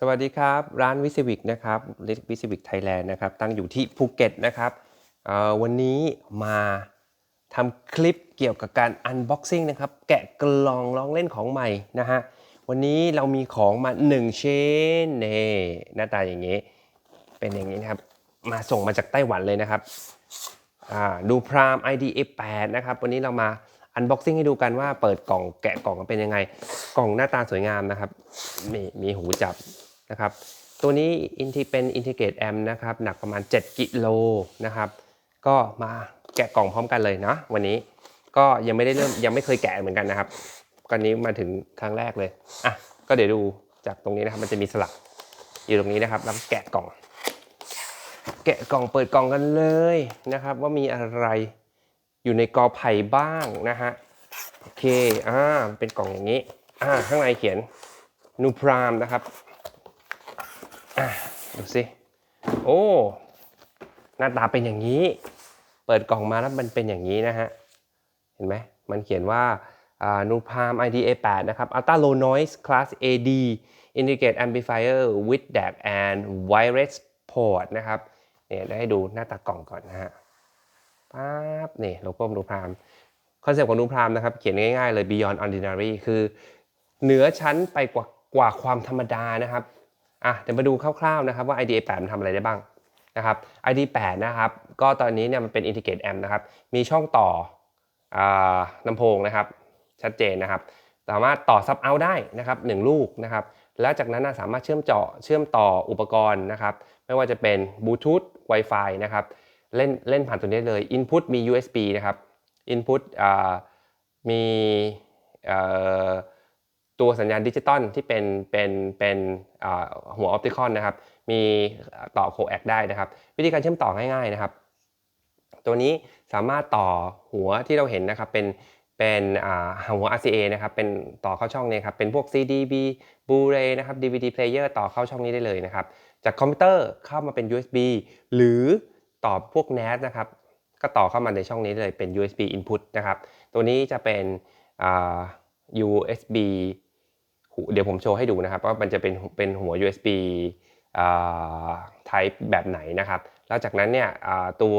สวัสดีครับ ร้านวิสิวิกนะครับวิสิวิกไทยแลนด์นะครับ ตั้งอยู่ที่ภูเก็ตนะครับวันนี้มาทำคลิปเกี่ยวกับการ Unboxing นะครับ แกะกล่องลองเล่นของใหม่นะฮะ วันนี้เรามีของมา1ชิ้นนี่หน้าตาอย่างนี้ เป็นอย่างนี้นะครับ มาส่งมาจากไต้หวันเลยนะครับดูพราม IDA 8 นะครับ วันนี้เรามาอันบ็อกซิ่งให้ดูกันว่าเปิดกล่องแกะกล่องเป็นยังไง กล่องหน้าตาสวยงามนะครับ มีมีหูจับ นะครับ ตัวนี้อินทิเป็นอินทิเกตแอมนะครับ หนักประมาณ 7 กิโลนะครับ ก็มาแกะกล่องพร้อมกันเลยนะวันนี้ก็ยังไม่ได้เริ่มยังไม่เคยแกะเหมือนกันนะครับกันนี้มาถึงครั้งแรกเลยอะก็เดี๋ยวดูจากตรงนี้นะครับ มันจะมีสลักอยู่ตรงนี้นะครับแล้วแกะกล่อง แกะกล่องเปิดกล่องกันเลยนะครับ ว่ามีอะไรอยู่ในกอไผ่บ้างนะฮะโอเคอ่าเป็นกล่องอย่างนี้อ่าข้างในเขียนนูพรามนะครับ ดูสิ โอ้ หน้าตาเป็นอย่างนี้ เปิดกล่องมาแล้วมันเป็นอย่างนี้นะฮะ เห็นไหม มันเขียนว่านูพาม IDA 8นะครับ Ultra Low Noise Class AD Integrate Amplifier with DAC and Wireless Port นะครับ เนี่ยได้ดูหน้าตากล่องก่อนนะฮะปั๊บนี่โลโก้นูพามคอนเซ็ปต์ของนูพามนะครับ เขียนง่ายๆเลย beyond ordinary คือ เหนือชั้นไปกว่ากว่าความธรรมดานะครับ อะเดี๋ยวมาดูคร่าวๆนะครับว่า IDA 8มันทำอะไรได้บ้างนะครับ ID 8นะครับ ก็ตอนนี้เนี่ยมันเป็น integrate amp นะครับ มีช่องต่ออลำโพงนะครับ ชัดเจนนะครับ สามารถต่อซับเอาได้นะครับหนึ่งลูกนะครับ แล้วจากนั้นสามารถเชื่อมเจาะเชื่อมต่ออุปกรณ์นะครับ ไม่ว่าจะเป็นบลูทูธ Wi-Fi นะครับ เล่นเล่นผ่านตัวนี้เลย Input มี USB นะครับ Input มีเอ่อ ตัวสัญญาณดิจิตอลที่เป็นเป็นเป็นหัวออปติคอนนะครับ มีต่อโคแอกได้นะครับ วิธีการเชื่อมต่อง่ายๆนะครับ ตัวนี้สามารถต่อหัวที่เราเห็นนะครับเป็นเป็นหัว RCA นะครับ เป็นต่อเข้าช่องนี้ครับ เป็นพวก CD B Blu-ray นะครับ DVD player ต่อเข้าช่องนี้ได้เลยนะครับ จากคอมพิวเตอร์เข้ามาเป็น USB หรือต่อพวก NAS นะครับ ก็ต่อเข้ามาในช่องนี้เลยเป็น USB input นะครับ ตัวนี้จะเป็น USB เดี๋ยวผมโชว์ให้ดูนะครับว่ามันจะเป็นเป็นหัว USB type แบบไหนนะครับ แล้วจากนั้นเนี่ยตัว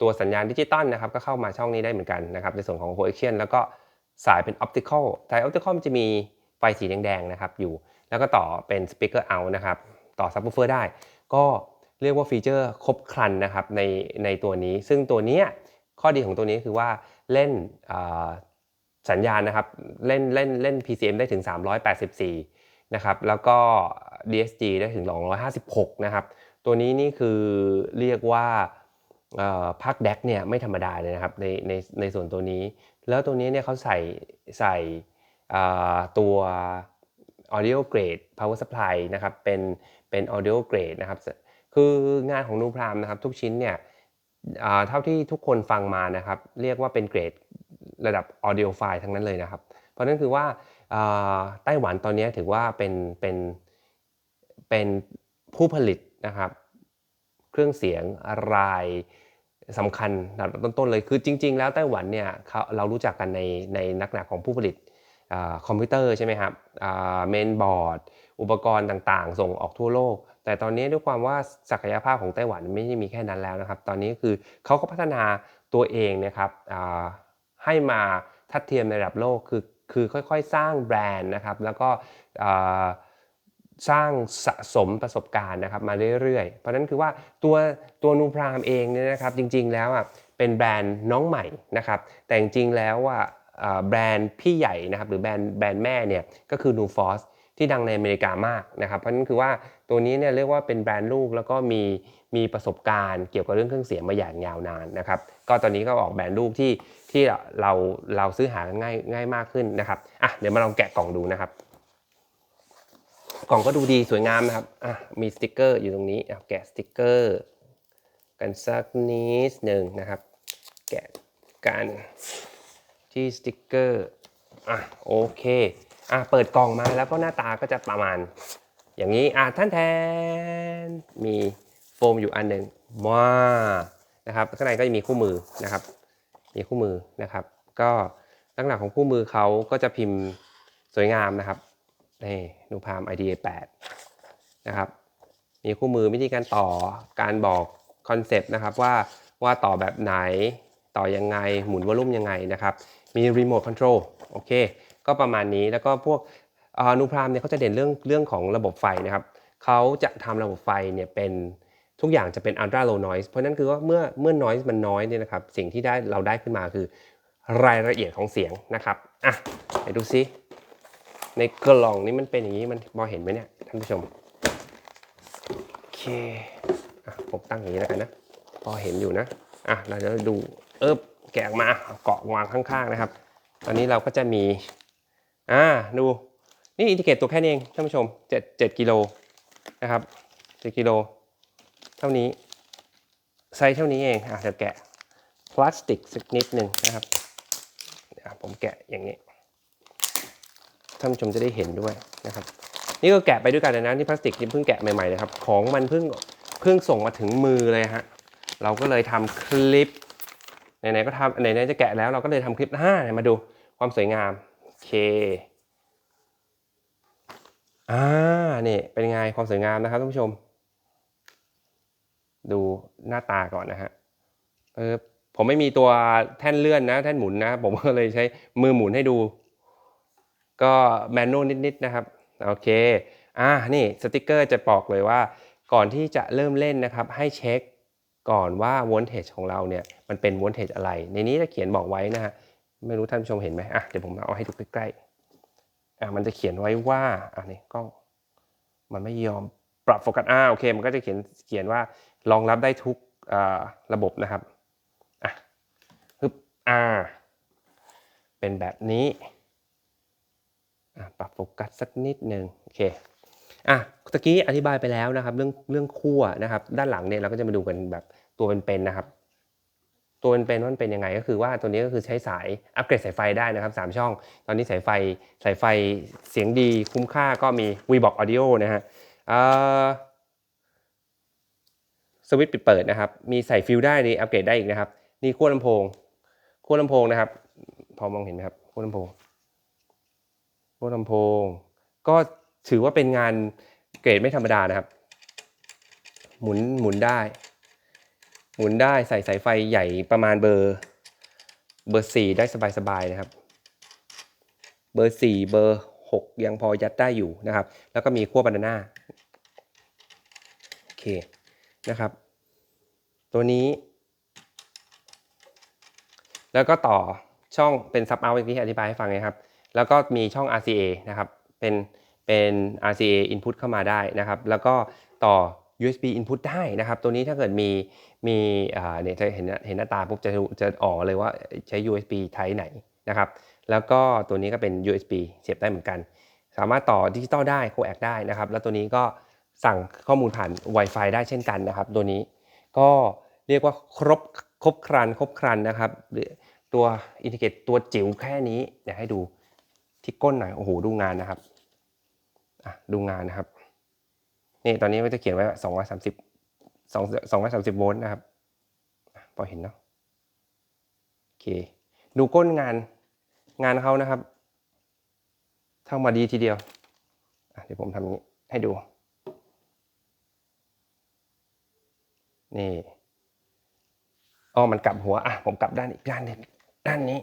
ตัวสัญญาณดิจิตอลนะครับก็เข้ามาช่องนี้ได้เหมือนกันนะครับ ในส่วนของ coaxial แล้วก็สายเป็น optical สาย optical มันจะมีไฟสีแดงๆนะครับอยู่ แล้วก็ต่อเป็น speaker out นะครับ ต่อ subwoofer ได้ ก็เรียกว่าฟีเจอร์ครบครันนะครับในในตัวนี้ ซึ่งตัวนี้ข้อดีของตัวนี้คือว่าเล่น สัญญาณนะครับเล่นเล่นเล่น PCM ได้ถึง 384 นะครับ แล้วก็ DSG ได้ถึง 256 นะครับ ตัวนี้นี่คือเรียกว่าพักแดกเนี่ยไม่ธรรมดาเลยนะครับในในในส่วนตัวนี้ แล้วตัวนี้เนี่ยเขาใส่ใส่ตัว audio grade power supply นะครับเป็นเป็น audio grade นะครับคืองานของนูพรามนะครับทุกชิ้นเนี่ยเท่าที่ทุกคนฟังมานะครับเรียกว่าเป็นเกรด ระดับ audio file ทั้งนั้นเลยนะครับ เพราะนั่นคือว่าไต้หวันตอนนี้ถือว่าเป็นเป็นเป็นผู้ผลิตนะครับ เครื่องเสียงรายสำคัญต้นๆเลยคือจริง ๆ แล้วไต้หวันเนี่ยเรารู้จักกันในในนักหนาของผู้ผลิตคอมพิวเตอร์ใช่ไหมครับเมนบอร์ด อุปกรณ์ต่างๆ ส่งออกทั่วโลก แต่ตอนนี้ด้วยความว่าศักยภาพของไต้หวันไม่ใช่มีแค่นั้นแล้วนะครับ ตอนนี้คือเขาก็พัฒนาตัวเองนะครับ ให้มาทัดเทียมในระดับโลกคือคือค่อยๆ สร้างแบรนด์นะครับ แล้วก็สร้างสะสมประสบการณ์นะครับมาเรื่อยๆ เพราะนั้นคือว่าตัวตัวนูพรามเองเนี่ยนะครับจริง ๆ แล้วอะเป็นแบรนด์น้องใหม่นะครับ แต่จริงๆแล้วว่าแบรนด์พี่ใหญ่นะครับหรือแบรนด์แบรนด์แม่เนี่ยก็คือ New Force ที่ดังในอเมริกามากนะครับ เพราะนั้นคือว่าตัวนี้เนี่ยเรียกว่าเป็นแบรนด์ลูกแล้วก็มีมีประสบการณ์เกี่ยวกับเรื่องเครื่องเสียงมาอย่างยาวนานนะครับ ก็ตอนนี้ก็ออกแบรนด์ลูกที่ ที่เราเราซื้อหาง่ายง่ายมากขึ้นนะครับอะเดี๋ยวมาลองแกะกล่องดูนะครับ กล่องก็ดูดีสวยงามนะครับอะมีสติกเกอร์อยู่ตรงนี้แกะสติกเกอร์ กันสักนิดหนึ่งนะครับ แกะกันที่สติกเกอร์อะโอเคอะเปิดกล่องมาแล้วก็หน้าตาก็จะประมาณ อย่างนี้อะท่านแทนมีโฟมอยู่อันหนึ่งมานะครับข้างในก็จะมีคู่มือนะครับ มีคู่มือนะครับ ก็ลักษณะของคู่มือเขาก็จะพิมพ์สวยงามนะครับนี่นูพาม IDA 8นะครับ มีคู่มือวิธีการต่อการบอกคอนเซปต์นะครับว่าว่าต่อแบบไหนต่อยังไงหมุนวอลลุ่มยังไงนะครับ มีรีโมทคอนโทรลโอเค ก็ประมาณนี้แล้วก็พวกนูพรามเนี่ยเขาจะเด่นเรื่องเรื่องของระบบไฟนะครับเขาจะทำระบบไฟเนี่ยเป็น ทุกอย่างจะเป็น ultra low noise เพราะนั่นคือว่าเมื่อเมื่อ noise มันน้อยเนี่ยนะครับสิ่งที่ได้เราได้ขึ้นมาคือ รายละเอียดของเสียงนะครับอะไปดูซิในกล่องนี้มันเป็นอย่างนี้มันพอเห็นไหมเนี่ยท่านผู้ชมโอเคอะผมตั้งอย่างนี้แล้วกันนะพอเห็นอยู่นะอะเราจะดูเอิบแกะมาเกาะวางข้างๆนะครับ ตอนนี้เราก็จะมีอ่าดูนี่อินทิเกตตัวแค่นี้เองท่านผู้ชม7 7กิโลนะครับ7กิโล ท่านี้ ไซส์เท่านี้เองอะเดี๋ยวแกะพลาสติกสักนิดหนึ่งนะครับผมแกะอย่างนี้ท่านผู้ชมจะได้เห็นด้วยนะครับ นี่ก็แกะไปด้วยกันนะนี่พลาสติกนี่เพิ่งแกะใหม่ๆเลยครับ ของมันเพิ่งเพิ่งส่งมาถึงมือเลยฮะเราก็เลยทำคลิปไหนๆก็ทำไหนๆจะแกะแล้วเราก็เลยทำคลิปห้าเนี่ยมาดูความสวยงามโอเคอ่านี่เป็นไงความสวยงามนะครับท่านผู้ชม ดูหน้าตาก่อนนะฮะเออผมไม่มีตัวแท่นเลื่อนนะ แท่นหมุนนะ ผมก็เลยใช้มือหมุนให้ดู ก็แมนนวลนิดๆนะครับโอเคอ่านี่สติกเกอร์จะบอกเลยว่า ก่อนที่จะเริ่มเล่นนะครับ ให้เช็คก่อนว่า v โ l ล a g e ของเราเนี่ยมันเป็น v โ l ล a g e อะไร ในนี้จะเขียนบอกไว้นะฮะไม่รู้ท่านผู้ชมเห็นไหมอะเดี๋ยวผมเอาให้ดูใกล้ๆอะมันจะเขียนไว้ว่าอะนี่กล้องมันไม่ยอมปรับโฟกัสอ่าโอเค มันก็จะเขียนเขียนว่า รองรับได้ทุกระบบนะครับอะฮึบอ่าเป็นแบบนี้ปรับโฟกัสสักนิดหนึ่งโอเคอะตะกี้อธิบายไปแล้วนะครับ เรื่องเรื่องขั้วนะครับ ด้านหลังเนี่ยเราก็จะมาดูกันแบบตัวเป็นๆนะครับ ตัวเป็นๆว่ามันเป็นยังไงก็คือว่าตัวนี้ก็คือใช้สายอัปเกรดสายไฟได้นะครับ 3 ช่อง ตอนนี้สายไฟสายไฟเสียงดีคุ้มค่าก็มี v b o x Audio นะฮะอ่า สวิตช์ปิดเปิดนะครับ มีใส่ฟิลได้นี่อัปเกรดได้อีกนะครับ นี่ขั้วลำโพงขั้วลำโพงนะครับ พอมองเห็นไหมครับขั้วลำโพงพวลำโพง ก็ถือว่าเป็นงานเกรดไม่ธรรมดานะครับ หมุนหมุนได้ หมุนได้ใส่สายไฟใหญ่ประมาณเบอร์เบอร์สี่ได้สบายๆนะครับ เบอร์สี่เบอร์หกยังพอยัดได้อยู่นะครับ แล้วก็มีขั้วบานาน่าโอเค นะครับ ตัวนี้ แล้วก็ต่อช่องเป็นซับเอาที่อธิบายให้ฟังนะครับ แล้วก็มีช่อง RCA นะครับ เป็นเป็น RCA input เข้ามาได้นะครับ แล้วก็ต่อ USB input ได้นะครับ ตัวนี้ถ้าเกิดมีมีเนี่ยจะเห็นเห็นหน้าตาปุ๊บจะจะออกเลยว่าใช้ USB Type ไหนนะครับ แล้วก็ตัวนี้ก็เป็น USB เสียบได้เหมือนกัน สามารถต่อดิจิตอลได้ coax ได้นะครับ แล้วตัวนี้ก็ สั่งข้อมูลผ่าน Wi-Fi ได้เช่นกันนะครับ ตัวนี้ก็เรียกว่าครบครบครันครบครันนะครับตัวอินทิเกตตัวจิ๋วแค่นี้เดี๋ยวให้ดูที่ก้นหน่อยโอ้โหดูงานนะครับดูงานนะครับนี่ตอนนี้มันจะเขียนไว้สองร้อยสามสิบสองสองร้อยสามสิบโวลต์นะครับพอเห็นเนาะโอเคดูก้นงานงานเขานะครับทำมาดีทีเดียวเดี๋ยวผมทำนี้ให้ดู นี่อ๋อมันกลับหัวอะผมกลับด้านอีกด้านหนึ่งด้านนี้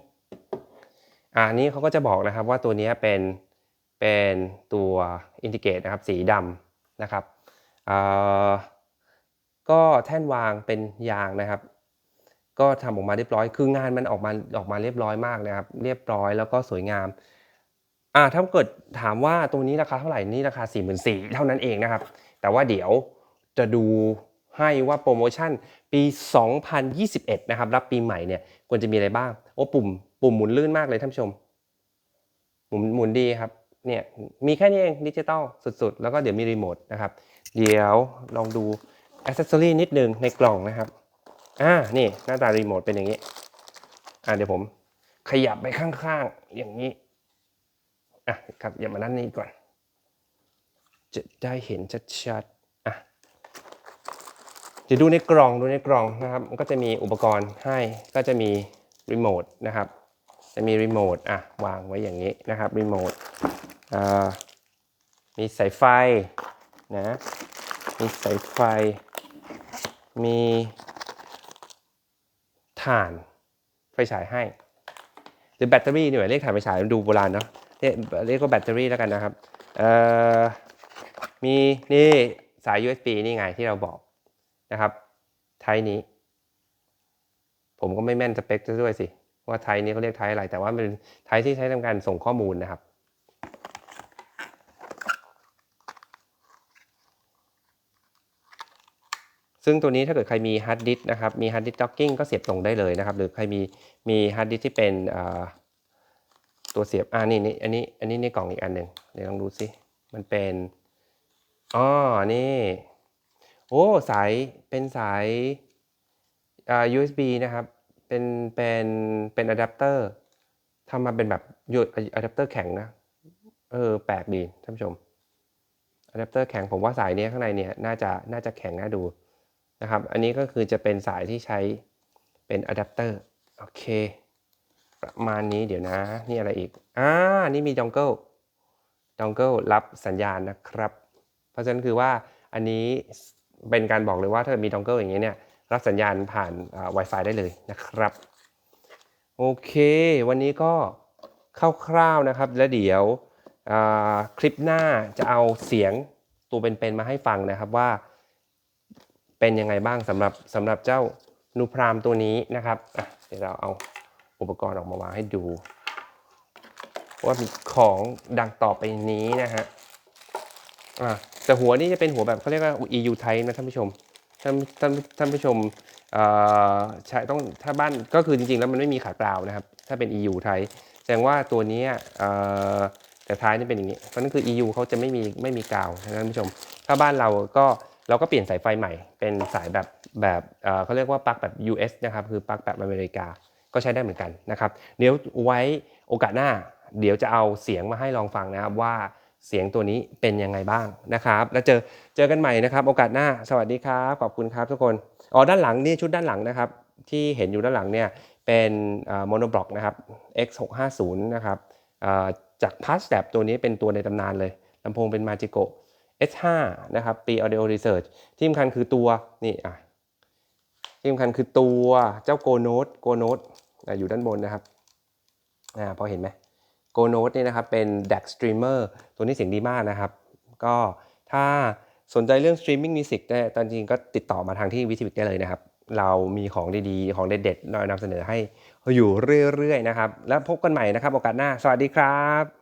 อ่านี้เขาก็จะบอกนะครับว่าตัวนี้เป็นเป็นตัวอินทิเกตนะครับสีดำนะครับอ่าก็แท่นวางเป็นยางนะครับ ก็ทำออกมาเรียบร้อย คืองานมันออกมาออกมาเรียบร้อยมากนะครับ เรียบร้อยแล้วก็สวยงามอ่าถ้าเกิดถามว่าตัวนี้ราคาเท่าไหร่นี่ราคา 4 4 0 0 0เท่านั้นเองนะครับ แต่ว่าเดี๋ยวจะดู ให้ว่าโปรโมชั่นปี 2021 นะครับ รับปีใหม่เนี่ยควรจะมีอะไรบ้าง โอ้ปุ่มปุ่มหมุนลื่นมากเลยท่านผู้ชม หมุนหมุนดีครับ เนี่ยมีแค่นี้เองดิจิตอลสุดๆ แล้วก็เดี๋ยวมีรีโมทนะครับ เดี๋ยวลองดูอ c เซสซอรี่นิดนึงในกล่องนะครับ อ่า นี่หน้าตารีโมทเป็นอย่างนี้ อ่าเดี๋ยวผมขยับไปข้างๆ อย่างนี้ อะครับอย่ามานั่นนี่ก่อน จะได้เห็นชัดๆ ดี๋ยวดูในกล่องดูในกล่องนะครับมันก็จะมีอุปกรณ์ให้ก็จะมีรีโมทนะครับจะมีรีโมทอะวางไว้อย่างนี้นะครับรีโมทอ่ามีสายไฟนะมีสายไฟ มีถ่านไฟฉายให้หรือแบตเตอรี่นี่หว่าเรียกถ่านไฟฉายมันดูโบราณเนาะเรียกเรียกว่าแบตเตอรี่แล้วกันนะครับมีนี่สาย USB นี่ไงที่เราบอก นะครับไทป์นี้ ผมก็ไม่แม่นสเปคซะด้วยสิ ว่าไทป์นี้เขาเรียกไทป์อะไร แต่ว่าเป็นไทป์ที่ใช้ทำการส่งข้อมูลนะครับ ซึ่งตัวนี้ถ้าเกิดใครมีฮาร์ดดิสก์นะครับมีฮาร์ดดิสก์ด็อกกิ้งก็เสียบตรงได้เลยนะครับ หรือใครมีมีฮาร์ดดิสก์ที่เป็นตัวเสียบอ่านี่นี่อันนี้อันนี้ในกล่องอีกอันหนึ่งเดี๋ยวลองดูสิมันเป็นอ๋อนี่ โอ้สายเป็นสายอ่า USB นะครับ เป็นเป็นเป็นอะแดปเตอร์ทำมาเป็นแบบยูอะแดปเตอร์แข็งนะ เออแปลกดีท่านผู้ชมอะแดปเตอร์แข็งผมว่าสายเนี้ยข้างในเนี่ยน่าจะน่าจะแข็งน่าดูนะครับ อันนี้ก็คือจะเป็นสายที่ใช้เป็นอะแดปเตอร์โอเค ประมาณนี้เดี๋ยวนะ นี่อะไรอีกอ่านี่มีดองเกิลดองเกิลรับสัญญาณนะครับ เพราะฉะนั้นคือว่าอันนี้ เป็นการบอกเลยว่าถ้ามีดองเกิลอย่างเงี้ยเนี่ยรับสัญญาณผ่านอ่า Wi-Fi ได้เลยนะครับ โอเค วันนี้ก็คร่าวๆนะครับ แล้วเดี๋ยวคลิปหน้าจะเอาเสียงตัวเป็นๆมาให้ฟังนะครับว่า เป็นยังไงบ้างสำหรับสำหรับเจ้านูพรามตัวนี้นะครับเดี๋ยวเราเอาอุปกรณ์ออกมาวางให้ดู ว่ามีของดังต่อไปนี้นะฮะอะ แต่หัวนี่จะเป็นหัวแบบเขาเรียกว่า EU type นะท่านผู้ชม ท่านท่านท่านผู้ชมใช้ต้องถ้าบ้านก็คือจริงๆ แล้วมันไม่มีขากราวนะครับ ถ้าเป็น EU ไทยแสดงว่าตัวนี้แต่ท้ายนี่เป็นอย่างนี้ เพราะนั่นคือ EU เขาจะไม่มีไม่มีกาวนะท่านผู้ชม ถ้าบ้านเราก็เราก็เปลี่ยนสายไฟใหม่ เป็นสายแบบแบบเขาเรียกว่าปลั๊กแบบ US นะครับคือปลั๊กแบบอเมริกาก็ใช้ได้เหมือนกันนะครับ เดี๋ยวไว้โอกาสหน้า เดี๋ยวจะเอาเสียงมาให้ลองฟังนะครับว่า เสียงตัวนี้เป็นยังไงบ้างนะครับ แล้วเจอเจอกันใหม่นะครับ โอกาสหน้าสวัสดีครับขอบคุณครับทุกคนอ๋อด้านหลังนี่ชุดด้านหลังนะครับ ที่เห็นอยู่ด้านหลังเนี่ยเป็นโมโนบล็อกนะครับ X650 นะครับจากพัสแบบตัวนี้เป็นตัวในตำนานเลยลำโพงเป็น Magico S5 นะครับปี Audio Research ที่สำคัญคือตัวนี่อะที่สำคัญคือตัวเจ้า Go Note Go Note อะอยู่ด้านบนนะครับอ่าพอเห็นไหม Go Note เนี่ยนะครับเป็น DAX Streamer ตัวนี้เสียงดีมากนะครับ ก็ถ้าสนใจเรื่อง Streaming Music เนี่ยตอนจริงก็ติดต่อมาทางที่วิทิวิกได้เลยนะครับ เรามีของดีๆ ของเด็ดๆเรานำเสนอให้อยู่เรื่อยๆนะครับ แล้วพบกันใหม่นะครับโอกาสหน้า สวัสดีครับ